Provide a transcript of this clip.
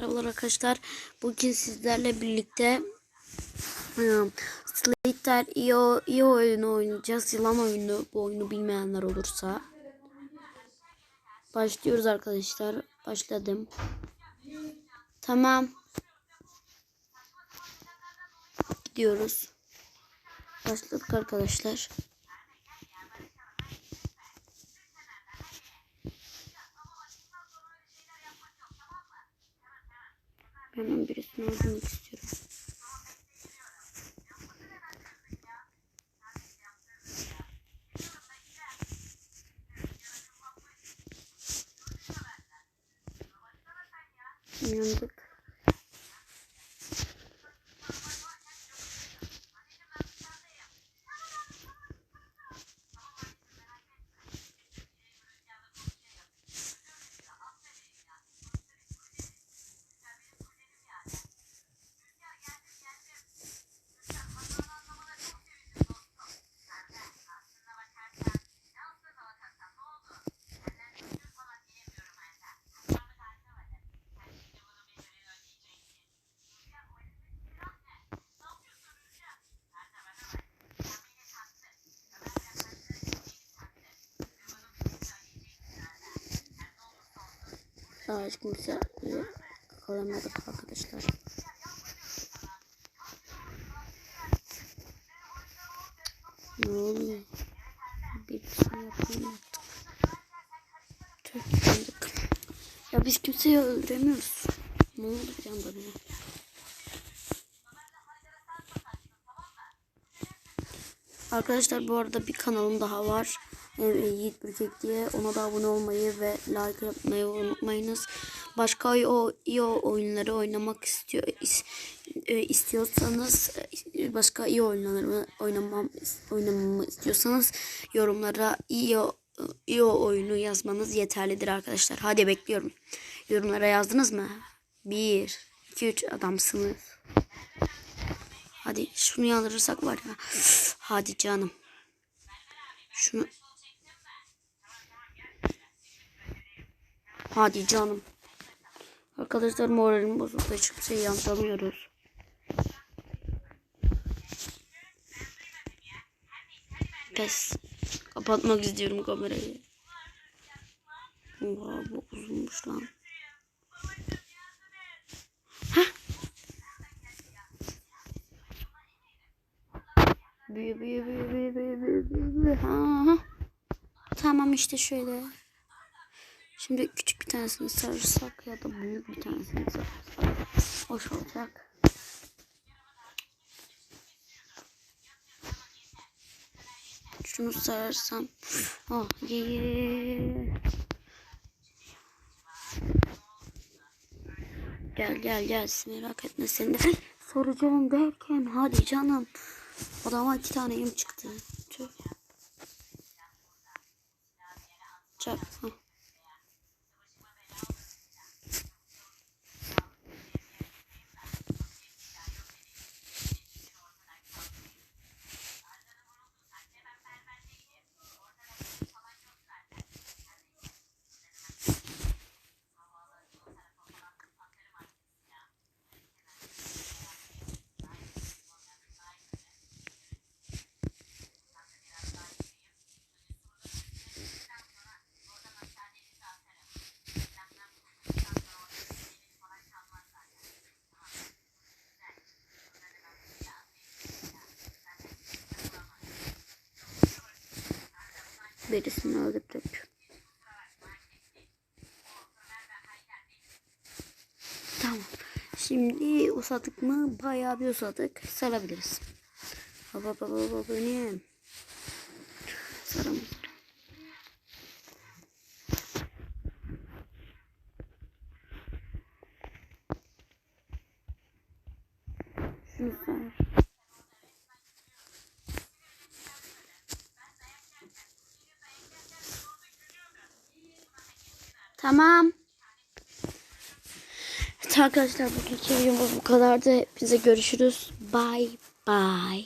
Merhabalar arkadaşlar. Bugün sizlerle birlikte ıı, Slater iyi, iyi oyunu oynayacağız. Yılan oyunu. Bu oyunu bilmeyenler olursa. Başlıyoruz arkadaşlar. Başladım. Tamam. Gidiyoruz. Başladık arkadaşlar. Hemen birisini öldürmek istiyorum. Yandık. Daha hiç kimse kalamadık arkadaşlar. Ne oluyor? Bir şey yapayım. Ya biz kimseyi öldüremiyoruz. Ne oldu bir anda? Arkadaşlar bu arada bir kanalım daha var. Yiğit Bürkek diye. Ona da abone olmayı ve like yapmayı unutmayınız. Başka o- iyi oyunları oynamak istiyor is- e, istiyorsanız e, başka iyi oyunları oynamam oynamamı istiyorsanız yorumlara iyi iyi oyunu yazmanız yeterlidir arkadaşlar. Hadi bekliyorum. Yorumlara yazdınız mı? 1 2 3 adamsınız. Hadi şunu yandırırsak var ya. Hadi canım. Şunu. Hadi canım. Arkadaşlar moralim bozuldu. Hiç kimseyi yandıramıyoruz. Pes. Kapatmak istiyorum kamerayı. Oha bu uzunmuş lan. Heh. Büyü büyü büyü büyü büyü büyü büyü. Ha, ha. Tamam işte şöyle. Şimdi küçük bir tanesini sarırsak ya da büyük bir tanesini sarırsak hoş olacak. Şunu sararsam oh ye ye. Gel gel gel merak etme seni de soracağım derken hadi canım. Adama iki tane yem çıktı. Tüh. Çak. Hah. Birisini öldürdük. Tamam. Şimdi usadık mı? Bayağı bir usadık. Sarabiliriz. Baba baba baba benim. Saralım. Şunu sar. Tamam. Evet arkadaşlar bugünkü videomuz bu kadardı. Hepinize görüşürüz. Bye bye.